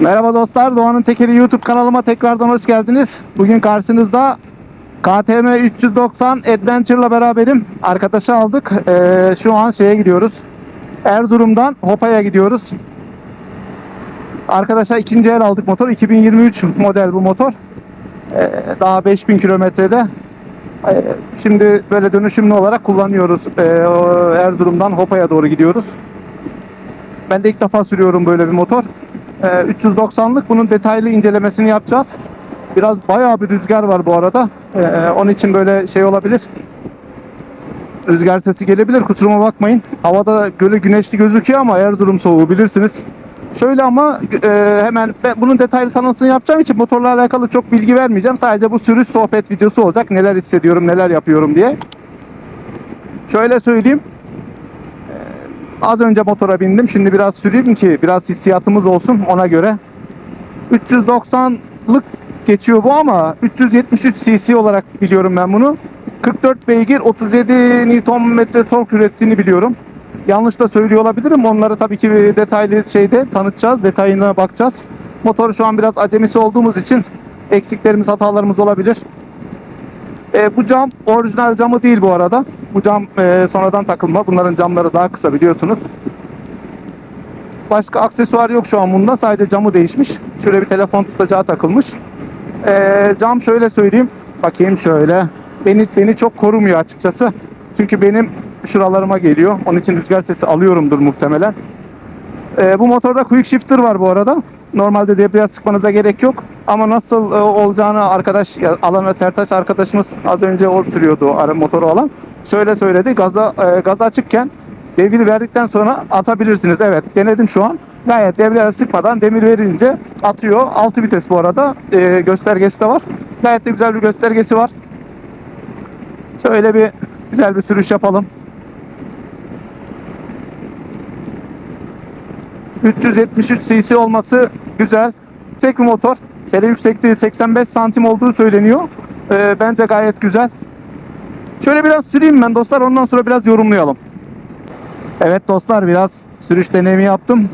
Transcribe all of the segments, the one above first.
Merhaba dostlar, Doğan'ın Tekeri YouTube kanalıma tekrardan hoş geldiniz. Bugün karşınızda KTM 390 Adventure'la beraberim. Arkadaşı aldık. Ee, şu an şeye gidiyoruz. Erzurum'dan Hopa'ya gidiyoruz. Arkadaşa ikinci el aldık motor. 2023 model bu motor. Ee, daha 5000 kilometrede. Ee, şimdi böyle dönüşümlü olarak kullanıyoruz. Ee, Erzurum'dan Hopa'ya doğru gidiyoruz. Ben de ilk defa sürüyorum böyle bir motor. Ee, 390'lık bunun detaylı incelemesini yapacağız. Biraz bayağı bir rüzgar var bu arada. Ee, onun için böyle şey olabilir. Rüzgar sesi gelebilir. Kusuruma bakmayın. Havada göle güneşli gözüküyor ama Erzurum soğuğu bilirsiniz. Şöyle ama e, hemen bunun detaylı tanıtımını yapacağım için motorla alakalı çok bilgi vermeyeceğim. Sadece bu sürüş sohbet videosu olacak. Neler hissediyorum, neler yapıyorum diye. Şöyle söyleyeyim. Az önce motora bindim. Şimdi biraz süreyim ki biraz hissiyatımız olsun ona göre. 390'lık geçiyor bu ama 373 cc olarak biliyorum ben bunu. 44 beygir 37 Nm tork ürettiğini biliyorum. Yanlış da söylüyor olabilirim. Onları tabii ki detaylı şeyde tanıtacağız. Detayına bakacağız. Motoru şu an biraz acemisi olduğumuz için eksiklerimiz, hatalarımız olabilir. E, bu cam orijinal camı değil bu arada. Bu cam e, sonradan takılma. Bunların camları daha kısa biliyorsunuz. Başka aksesuar yok şu an bunda. Sadece camı değişmiş. Şöyle bir telefon tutacağı takılmış. E, cam şöyle söyleyeyim. Bakayım şöyle. Beni beni çok korumuyor açıkçası. Çünkü benim şuralarıma geliyor. Onun için rüzgar sesi alıyorumdur muhtemelen. E, bu motorda quick shifter var bu arada. Normalde debriyaj sıkmanıza gerek yok. Ama nasıl e, olacağını arkadaş, Alana Sertaç arkadaşımız az önce o sürüyordu ara motoru olan. Şöyle söyledi. Gaza e, gaz açıkken devir verdikten sonra atabilirsiniz. Evet denedim şu an. Gayet debriyaj sıkmadan demir verince atıyor. 6 vites bu arada. E, göstergesi de var. Gayet de güzel bir göstergesi var. Şöyle bir güzel bir sürüş yapalım. 373 cc olması güzel. Tek bir motor. Sele yüksekliği 85 santim olduğu söyleniyor. Ee, bence gayet güzel. Şöyle biraz süreyim ben dostlar. Ondan sonra biraz yorumlayalım. Evet dostlar biraz sürüş deneyimi yaptım.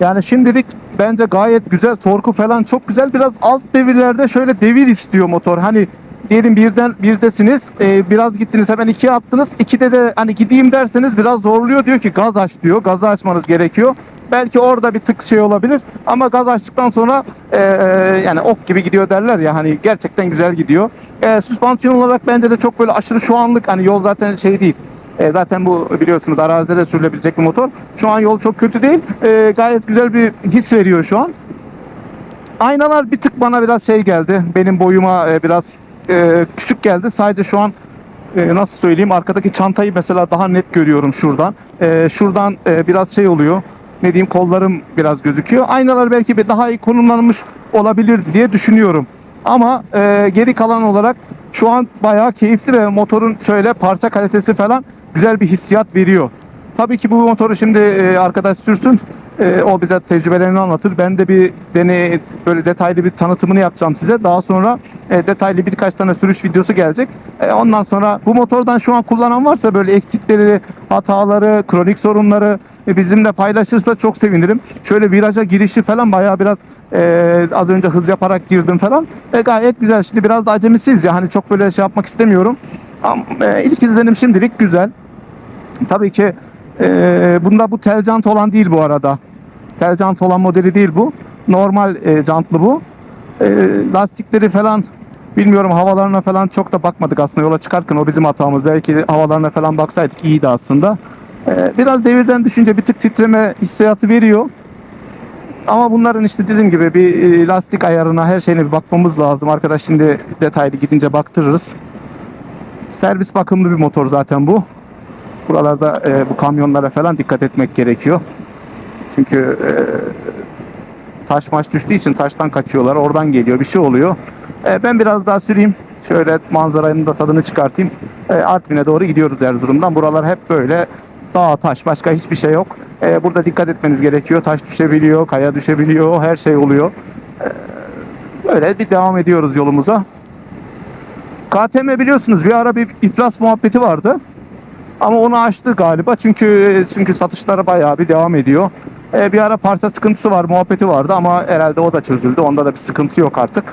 Yani şimdilik bence gayet güzel. Torku falan çok güzel. Biraz alt devirlerde şöyle devir istiyor motor. Hani diyelim birden birdesiniz. e, biraz gittiniz hemen ikiye attınız. İkide de hani gideyim derseniz biraz zorluyor. Diyor ki gaz aç diyor. Gazı açmanız gerekiyor. Belki orada bir tık şey olabilir. Ama gaz açtıktan sonra e, yani ok gibi gidiyor derler ya. Hani gerçekten güzel gidiyor. E, süspansiyon olarak bence de çok böyle aşırı şu anlık hani yol zaten şey değil. E, zaten bu biliyorsunuz arazide de sürülebilecek bir motor. Şu an yol çok kötü değil. E, gayet güzel bir his veriyor şu an. Aynalar bir tık bana biraz şey geldi. Benim boyuma e, biraz e, küçük geldi. Sadece şu an e, nasıl söyleyeyim arkadaki çantayı mesela daha net görüyorum şuradan. E, şuradan e, biraz şey oluyor. Ne diyeyim kollarım biraz gözüküyor. Aynalar belki bir daha iyi konumlanmış olabilirdi diye düşünüyorum. Ama e, geri kalan olarak şu an bayağı keyifli ve motorun şöyle parça kalitesi falan güzel bir hissiyat veriyor. Tabii ki bu motoru şimdi e, arkadaş sürsün. E, o bize tecrübelerini anlatır. Ben de bir deney böyle detaylı bir tanıtımını yapacağım size. Daha sonra e, detaylı birkaç tane sürüş videosu gelecek. E, ondan sonra bu motordan şu an kullanan varsa böyle eksikleri, hataları, kronik sorunları e, bizimle paylaşırsa çok sevinirim. Şöyle viraja girişi falan bayağı biraz e, az önce hız yaparak girdim falan. E, gayet güzel. Şimdi biraz da acemisiyiz ya hani çok böyle şey yapmak istemiyorum. Ama e, ilk izlenim şimdilik güzel. Tabii ki e, bunda bu tel jant olan değil bu arada. Tel jant olan modeli değil bu. Normal e, jantlı bu. E, lastikleri falan bilmiyorum havalarına falan çok da bakmadık aslında yola çıkarken o bizim hatamız. Belki havalarına falan baksaydık iyiydi aslında. E, biraz devirden düşünce bir tık titreme hissiyatı veriyor. Ama bunların işte dediğim gibi bir e, lastik ayarına her şeyine bir bakmamız lazım. Arkadaş şimdi detaylı gidince baktırırız. Servis bakımlı bir motor zaten bu. Buralarda e, bu kamyonlara falan dikkat etmek gerekiyor. Çünkü e, taş maş düştüğü için taştan kaçıyorlar. Oradan geliyor. Bir şey oluyor. E, ben biraz daha süreyim. Şöyle manzaranın da tadını çıkartayım. E, Artvin'e doğru gidiyoruz Erzurum'dan. Buralar hep böyle dağ taş. Başka hiçbir şey yok. E, burada dikkat etmeniz gerekiyor. Taş düşebiliyor, kaya düşebiliyor. Her şey oluyor. E, böyle bir devam ediyoruz yolumuza. KTM biliyorsunuz bir ara bir iflas muhabbeti vardı. Ama onu aştı galiba çünkü çünkü satışları bayağı bir devam ediyor. E, bir ara parça sıkıntısı var, muhabbeti vardı ama herhalde o da çözüldü. Onda da bir sıkıntı yok artık.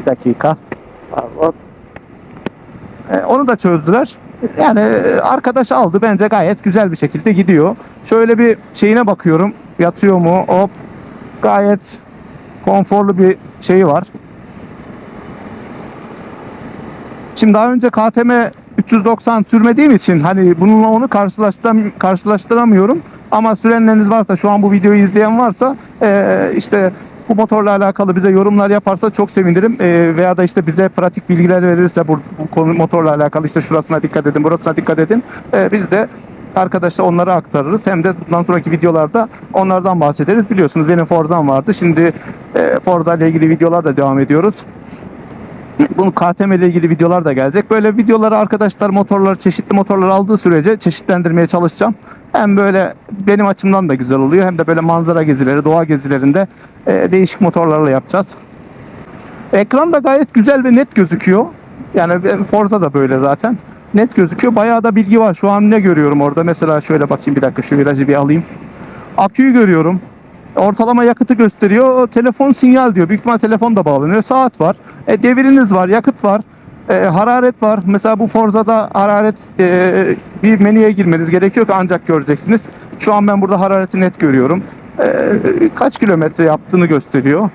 Bir dakika. Pardon. E, onu da çözdüler. Yani e, arkadaş aldı bence gayet güzel bir şekilde gidiyor. Şöyle bir şeyine bakıyorum. Yatıyor mu? Hop. Gayet konforlu bir şeyi var. Şimdi daha önce KTM 390 sürmediğim için hani bununla onu karşılaştıram karşılaştıramıyorum. Ama sürenleriniz varsa şu an bu videoyu izleyen varsa eee, işte bu motorla alakalı bize yorumlar yaparsa çok sevinirim. Eee, veya da işte bize pratik bilgiler verirse bu, bu konu motorla alakalı işte şurasına dikkat edin, burasına dikkat edin. Eee, biz de arkadaşlar onları aktarırız. Hem de bundan sonraki videolarda onlardan bahsederiz. Biliyorsunuz benim Forza'm vardı. Şimdi eee Forza ile ilgili videolar da devam ediyoruz. Bunu KTM ile ilgili videolar da gelecek. Böyle videoları arkadaşlar motorlar, çeşitli motorlar aldığı sürece çeşitlendirmeye çalışacağım. Hem böyle benim açımdan da güzel oluyor hem de böyle manzara gezileri, doğa gezilerinde e, değişik motorlarla yapacağız. Ekran da gayet güzel ve net gözüküyor. Yani ben- Forza da böyle zaten. Net gözüküyor. Bayağı da bilgi var. Şu an ne görüyorum orada? Mesela şöyle bakayım bir dakika şu virajı bir alayım. Aküyü görüyorum. Ortalama yakıtı gösteriyor. Telefon sinyal diyor. Büyük ihtimal telefon da bağlanıyor. Saat var. E, deviriniz var, yakıt var. E, hararet var. Mesela bu Forza'da hararet e, bir menüye girmeniz gerekiyor ki ancak göreceksiniz. Şu an ben burada harareti net görüyorum. E, kaç kilometre yaptığını gösteriyor.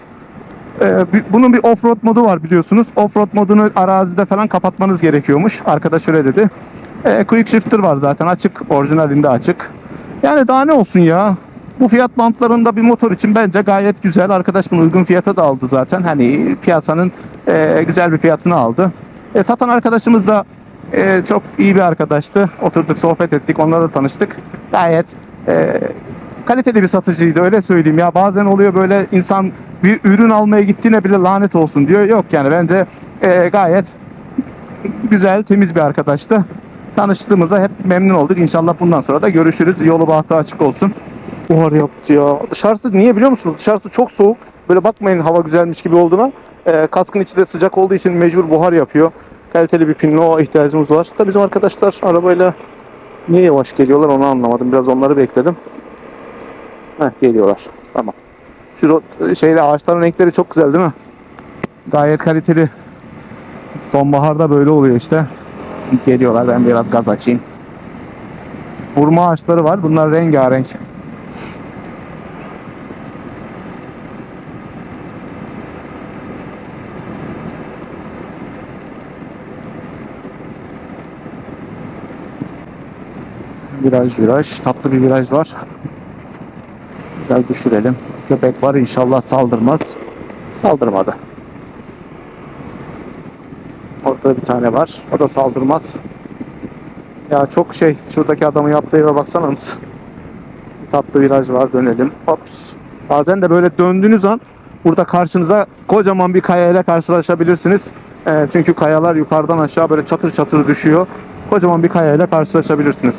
E, bunun bir offroad modu var biliyorsunuz. Offroad modunu arazide falan kapatmanız gerekiyormuş. Arkadaş öyle dedi. E, quick shifter var zaten açık. Orijinalinde açık. Yani daha ne olsun ya. Bu fiyat bantlarında bir motor için bence gayet güzel. Arkadaş bunu uygun fiyata da aldı zaten. Hani piyasanın e, güzel bir fiyatını aldı. E, satan arkadaşımız da e, çok iyi bir arkadaştı. Oturduk sohbet ettik. Onunla da tanıştık. Gayet e, kaliteli bir satıcıydı öyle söyleyeyim ya. Bazen oluyor böyle insan bir ürün almaya gittiğine bile lanet olsun diyor. Yok yani bence e, gayet güzel, temiz bir arkadaştı. Tanıştığımıza hep memnun olduk. İnşallah bundan sonra da görüşürüz. Yolu bahtı açık olsun. Buhar yaptı ya. Dışarısı niye biliyor musunuz? Dışarısı çok soğuk. Böyle bakmayın hava güzelmiş gibi olduğuna. Ee, kaskın içi de sıcak olduğu için mecbur buhar yapıyor. Kaliteli bir pinlo ihtiyacımız var. Da bizim arkadaşlar arabayla niye yavaş geliyorlar onu anlamadım. Biraz onları bekledim. Heh geliyorlar. Tamam. Şu şeyde ağaçların renkleri çok güzel değil mi? Gayet kaliteli. Sonbaharda böyle oluyor işte. Geliyorlar ben biraz gaz açayım. Hurma ağaçları var. Bunlar rengarenk. Viraj viraj. Tatlı bir viraj var. Biraz düşürelim. Köpek var inşallah saldırmaz. Saldırmadı. Orada bir tane var. O da saldırmaz. Ya çok şey. Şuradaki adamın yaptığı eve baksanız. Tatlı viraj var. Dönelim. Hops. Bazen de böyle döndüğünüz an burada karşınıza kocaman bir kaya ile karşılaşabilirsiniz. Ee, çünkü kayalar yukarıdan aşağı böyle çatır çatır düşüyor. Kocaman bir kaya ile karşılaşabilirsiniz.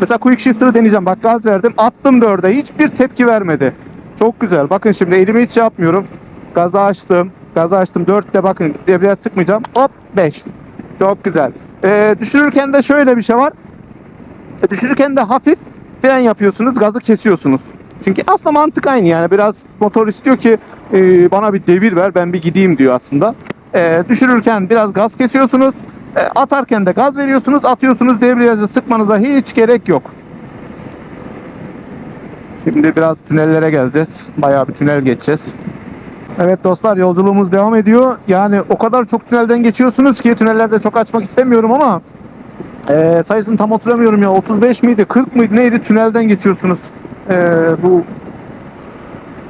Mesela quick shifter'ı deneyeceğim. Bak gaz verdim. Attım dörde. Hiçbir tepki vermedi. Çok güzel. Bakın şimdi elimi hiç şey yapmıyorum. Gazı açtım. Gazı açtım. Dörtte bakın. Debriyaj sıkmayacağım. Hop 5. Çok güzel. Ee, düşürürken de şöyle bir şey var. E, düşürürken de hafif fren yapıyorsunuz. Gazı kesiyorsunuz. Çünkü aslında mantık aynı yani. Biraz motor istiyor ki e, bana bir devir ver ben bir gideyim diyor aslında. E, düşürürken biraz gaz kesiyorsunuz. E, atarken de gaz veriyorsunuz. Atıyorsunuz debriyajı sıkmanıza hiç gerek yok. Şimdi biraz tünellere geleceğiz. Bayağı bir tünel geçeceğiz. Evet dostlar yolculuğumuz devam ediyor. Yani o kadar çok tünelden geçiyorsunuz ki tünellerde çok açmak istemiyorum ama e, sayısını tam hatırlamıyorum ya 35 miydi 40 mıydı neydi tünelden geçiyorsunuz. E, bu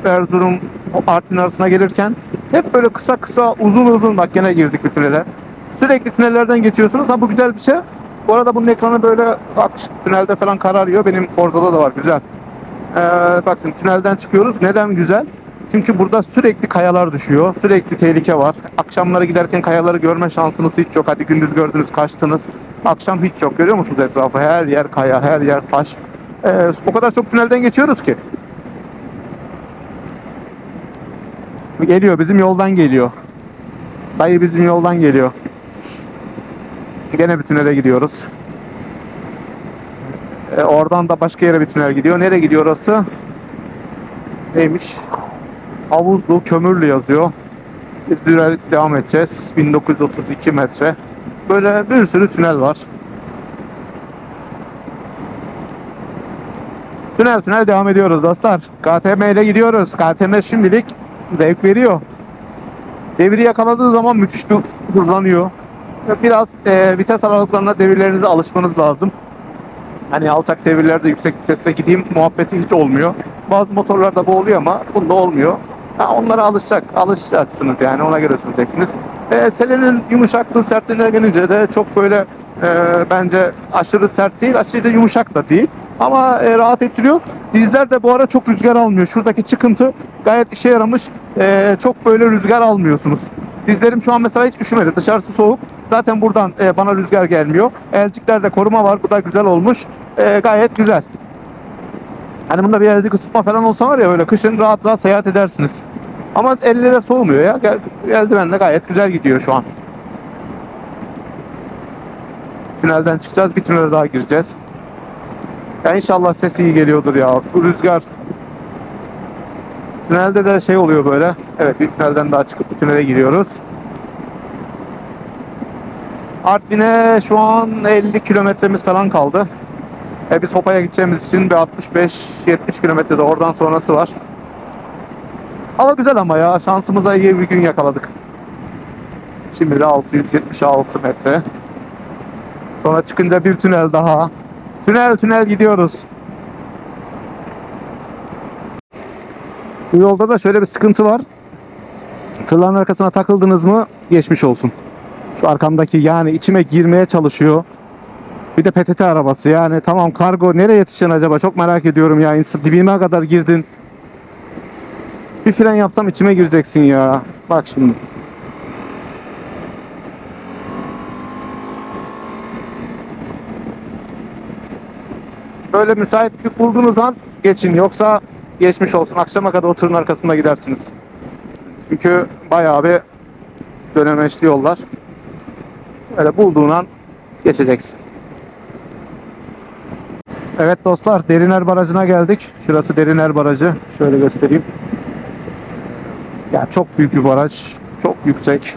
Erzurum Artvin arasına gelirken hep böyle kısa kısa uzun uzun bak gene girdik bir tünele. Sürekli tünellerden geçiyorsunuz. Ha bu güzel bir şey. Bu arada bunun ekranı böyle bak tünelde falan kararıyor. Benim Ford'da da var güzel. Ee, bakın tünelden çıkıyoruz. Neden güzel? Çünkü burada sürekli kayalar düşüyor. Sürekli tehlike var. Akşamları giderken kayaları görme şansınız hiç yok. Hadi gündüz gördünüz kaçtınız. Akşam hiç yok. Görüyor musunuz etrafı? Her yer kaya, her yer taş. Ee, o kadar çok tünelden geçiyoruz ki. Geliyor bizim yoldan geliyor. Dayı bizim yoldan geliyor. Gene bir tünele gidiyoruz. Ee, oradan da başka yere bir tünel gidiyor. Nereye gidiyor orası? neymiş? Havuzlu, kömürlü yazıyor. Biz devam edeceğiz. 1932 metre. Böyle bir sürü tünel var. Tünel tünel devam ediyoruz dostlar. KTM ile gidiyoruz. KTM şimdilik zevk veriyor. Devri yakaladığı zaman müthiş bir hızlanıyor. Biraz e, vites aralıklarına devirlerinize alışmanız lazım. Hani alçak devirlerde yüksek viteste gideyim muhabbeti hiç olmuyor. Bazı motorlarda bu oluyor ama bunda olmuyor. Ha, onlara alışacak, alışacaksınız yani ona göre süreceksiniz. E, selenin yumuşaklığı sertliğine gelince de çok böyle e, bence aşırı sert değil, aşırı yumuşak da değil. Ama e, rahat ettiriyor. Dizler de bu ara çok rüzgar almıyor. Şuradaki çıkıntı gayet işe yaramış. E, çok böyle rüzgar almıyorsunuz. Dizlerim şu an mesela hiç üşümedi. Dışarısı soğuk. Zaten buradan e, bana rüzgar gelmiyor. Elciklerde koruma var. Bu da güzel olmuş. E, gayet güzel. Hani bunda bir elcik ısıtma falan olsa var ya öyle kışın rahat rahat seyahat edersiniz. Ama ellere soğumuyor ya. Gel- Eldiven de gayet güzel gidiyor şu an. Tünelden çıkacağız. Bir tünele daha gireceğiz. Ya inşallah ses iyi geliyordur ya. Bu rüzgar. Tünelde de şey oluyor böyle. Evet bir tünelden daha çıkıp bir tünele giriyoruz. Artvin'e şu an 50 kilometremiz falan kaldı. E biz Hopa'ya gideceğimiz için bir 65-70 kilometrede oradan sonrası var. Hava güzel ama ya şansımıza iyi bir gün yakaladık. Şimdi de 676 metre. Sonra çıkınca bir tünel daha. Tünel tünel gidiyoruz. Bu yolda da şöyle bir sıkıntı var. Tırların arkasına takıldınız mı geçmiş olsun. Şu arkamdaki yani içime girmeye çalışıyor. Bir de PTT arabası yani tamam kargo nereye yetişeceksin acaba çok merak ediyorum ya. İnsan dibime kadar girdin. Bir fren yapsam içime gireceksin ya. Bak şimdi. Böyle müsaitlik bulduğunuz an geçin. Yoksa geçmiş olsun. Akşama kadar oturun arkasında gidersiniz. Çünkü bayağı bir dönemeçli yollar. Öyle bulduğun an geçeceksin. Evet dostlar Deriner Barajı'na geldik. Şurası Deriner Barajı. Şöyle göstereyim. Ya çok büyük bir baraj. Çok yüksek.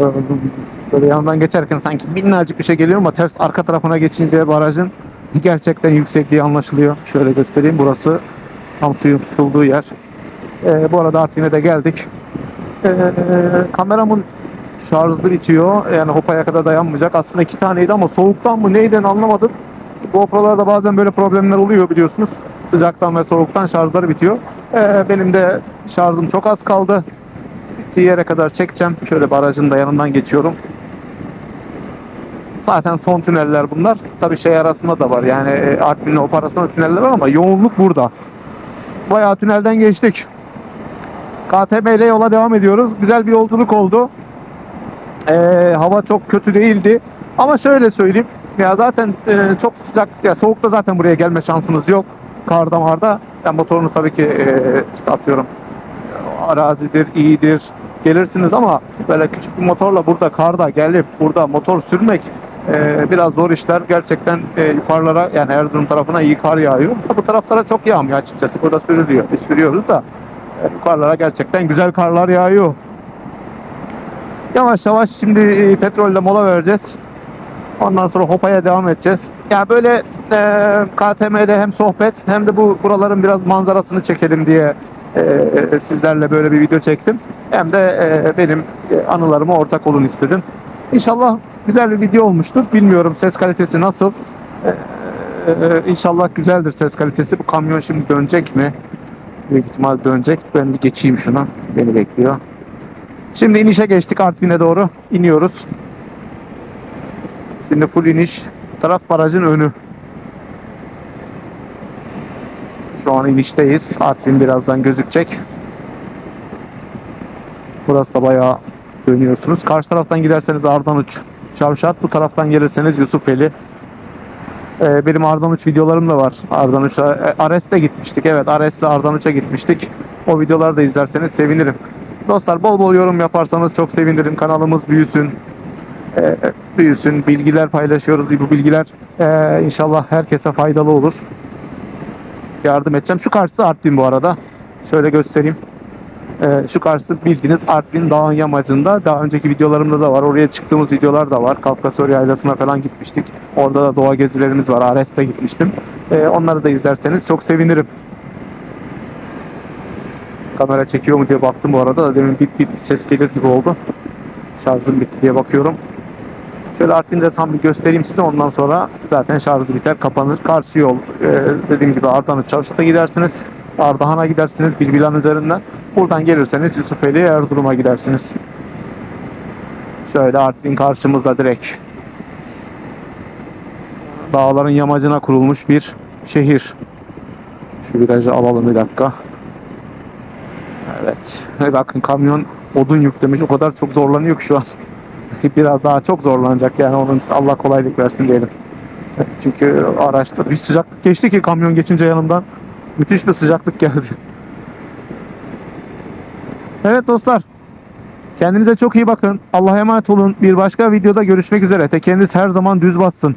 Ee, Böyle yanından geçerken sanki minnacık bir şey geliyor ama ters arka tarafına geçince barajın gerçekten yüksekliği anlaşılıyor. Şöyle göstereyim. Burası tam suyun tutulduğu yer. Ee, bu arada Artvin'e de geldik. Ee, kameramın şarjı bitiyor. Yani Hopa'ya kadar dayanmayacak. Aslında iki taneydi ama soğuktan mı neyden anlamadım. GoPro'larda bazen böyle problemler oluyor biliyorsunuz. Sıcaktan ve soğuktan şarjları bitiyor. Ee, benim de şarjım çok az kaldı. Bittiği yere kadar çekeceğim. Şöyle barajın da yanından geçiyorum. Zaten son tüneller bunlar. Tabii şey arasında da var. Yani e, Artvin'le Hop arasında tüneller var ama yoğunluk burada. Bayağı tünelden geçtik. KTM ile yola devam ediyoruz. Güzel bir yolculuk oldu. Ee, hava çok kötü değildi. Ama şöyle söyleyeyim. Ya zaten e, çok sıcak, ya soğukta zaten buraya gelme şansınız yok. Karda marda. Yani motorunuz tabii ki e, işte atıyorum arazidir, iyidir. Gelirsiniz ama böyle küçük bir motorla burada karda gelip burada motor sürmek e, biraz zor işler. Gerçekten e, yukarılara yani Erzurum tarafına iyi kar yağıyor. Bu taraflara çok yağmıyor açıkçası. Burada sürülüyor. Biz sürüyoruz da e, yukarılara gerçekten güzel karlar yağıyor. Yavaş yavaş şimdi e, petrolde mola vereceğiz. Ondan sonra Hopa'ya devam edeceğiz. Ya böyle e, KTM'de hem sohbet hem de bu buraların biraz manzarasını çekelim diye e, sizlerle böyle bir video çektim. Hem de e, benim e, anılarıma ortak olun istedim. İnşallah güzel bir video olmuştur. Bilmiyorum ses kalitesi nasıl. E, e, inşallah güzeldir ses kalitesi. Bu kamyon şimdi dönecek mi? Büyük ihtimal dönecek. Ben bir geçeyim şuna. Beni bekliyor. Şimdi inişe geçtik Artvin'e doğru. iniyoruz. Şimdi full iniş. Taraf barajın önü. Şu an inişteyiz. Artvin birazdan gözükecek. Burası da bayağı dönüyorsunuz. Karşı taraftan giderseniz Ardanuç, Şavşat. Bu taraftan gelirseniz Yusufeli. Ee, benim Ardanuç videolarım da var. Ardanuç'a, e, Ares'te gitmiştik. Evet Ares'le Ardanuç'a gitmiştik. O videoları da izlerseniz sevinirim. Dostlar bol bol yorum yaparsanız çok sevinirim. Kanalımız büyüsün. Ee, büyüsün. Bilgiler paylaşıyoruz. Bu bilgiler ee, inşallah herkese faydalı olur. Yardım edeceğim. Şu karşısı Artvin bu arada. Şöyle göstereyim. Ee, şu karşısı bildiğiniz Artvin Dağın yamacında. Daha önceki videolarımda da var. Oraya çıktığımız videolar da var. Kafkasör Yaylası'na falan gitmiştik. Orada da doğa gezilerimiz var. Ares'te gitmiştim. Ee, onları da izlerseniz çok sevinirim. Kamera çekiyor mu diye baktım bu arada da demin bit bit bir ses gelir gibi oldu. Şarjım bitti diye bakıyorum. Şöyle Artvin'de tam bir göstereyim size ondan sonra zaten şarjı biter kapanır. Karşı yol e, dediğim gibi Ardahan Çarşı'da gidersiniz. Ardahan'a gidersiniz Bilbilan üzerinden. Buradan gelirseniz Yusufeli Erzurum'a gidersiniz. Şöyle Artvin karşımızda direkt. Dağların yamacına kurulmuş bir şehir. Şu virajı alalım bir dakika. Evet. Bakın kamyon odun yüklemiş. O kadar çok zorlanıyor ki şu an. Biraz daha çok zorlanacak yani onun Allah kolaylık versin diyelim. Çünkü araçta bir sıcaklık geçti ki kamyon geçince yanımdan. Müthiş bir sıcaklık geldi. Evet dostlar. Kendinize çok iyi bakın. Allah'a emanet olun. Bir başka videoda görüşmek üzere. Tekeriniz her zaman düz bassın.